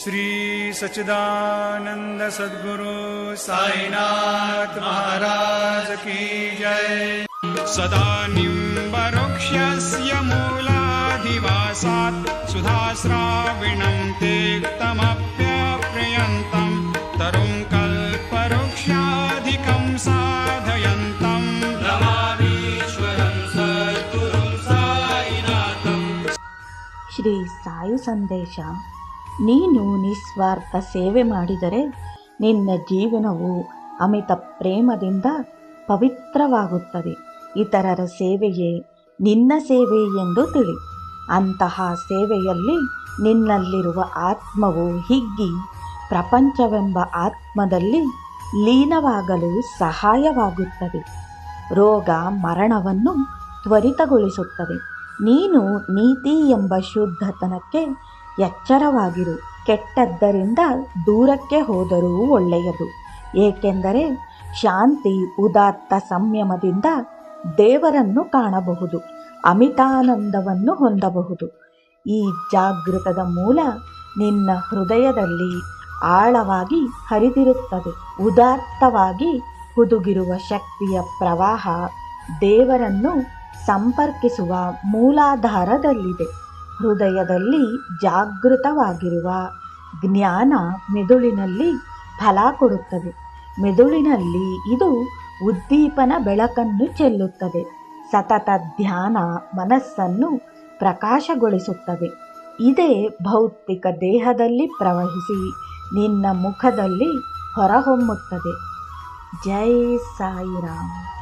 श्रीसच्चिदानन्द सद्गुरु महाराज की जय। सदा निम्बरुक्षस्य मूलाधिवासात् सुधाविणम् ते तमप्यप्रयन्तम् तरुम् कल्परुक्षाधिकम् साधयन्तम् श्री सायु सन्देशा ನೀನು ನಿಸ್ವಾರ್ಥ ಸೇವೆ ಮಾಡಿದರೆ ನಿನ್ನ ಜೀವನವು ಅಮಿತ ಪ್ರೇಮದಿಂದ ಪವಿತ್ರವಾಗುತ್ತದೆ. ಇತರರ ಸೇವೆಯೇ ನಿನ್ನ ಸೇವೆ ಎಂದು ತಿಳಿ. ಅಂತಹ ಸೇವೆಯಲ್ಲಿ ನಿನ್ನಲ್ಲಿರುವ ಆತ್ಮವು ಹಿಗ್ಗಿ ಪ್ರಪಂಚವೆಂಬ ಆತ್ಮದಲ್ಲಿ ಲೀನವಾಗಲು ಸಹಾಯವಾಗುತ್ತದೆ. ರೋಗ ಮರಣವನ್ನು ತ್ವರಿತಗೊಳಿಸುತ್ತದೆ. ನೀನು ನೀತಿ ಎಂಬ ಶುದ್ಧತನಕ್ಕೆ ಎಚ್ಚರವಾಗಿರು. ಕೆಟ್ಟದ್ದರಿಂದ ದೂರಕ್ಕೆ ಹೋದರೂ ಒಳ್ಳೆಯದು. ಏಕೆಂದರೆ ಶಾಂತಿ, ಉದಾತ್ತ ಸಂಯಮದಿಂದ ದೇವರನ್ನು ಕಾಣಬಹುದು, ಅಮಿತಾನಂದವನ್ನು ಹೊಂದಬಹುದು. ಈ ಜಾಗೃತದ ಮೂಲ ನಿನ್ನ ಹೃದಯದಲ್ಲಿ ಆಳವಾಗಿ ಹರಿದಿರುತ್ತದೆ. ಉದಾತ್ತವಾಗಿ ಹುದುಗಿರುವ ಶಕ್ತಿಯ ಪ್ರವಾಹ ದೇವರನ್ನು ಸಂಪರ್ಕಿಸುವ ಮೂಲಾಧಾರದಲ್ಲಿದೆ. ಹೃದಯದಲ್ಲಿ ಜಾಗೃತವಾಗಿರುವ ಜ್ಞಾನ ಮೆದುಳಿನಲ್ಲಿ ಫಲ ಕೊಡುತ್ತದೆ. ಮೆದುಳಿನಲ್ಲಿ ಇದು ಉದ್ದೀಪನ ಬೆಳಕನ್ನು ಚೆಲ್ಲುತ್ತದೆ. ಸತತ ಧ್ಯಾನ ಮನಸ್ಸನ್ನು ಪ್ರಕಾಶಗೊಳಿಸುತ್ತದೆ. ಇದೇ ಭೌತಿಕ ದೇಹದಲ್ಲಿ ಪ್ರವಹಿಸಿ ನಿನ್ನ ಮುಖದಲ್ಲಿ ಹೊರಹೊಮ್ಮುತ್ತದೆ. ಜೈ ಸಾಯಿರಾಮ್.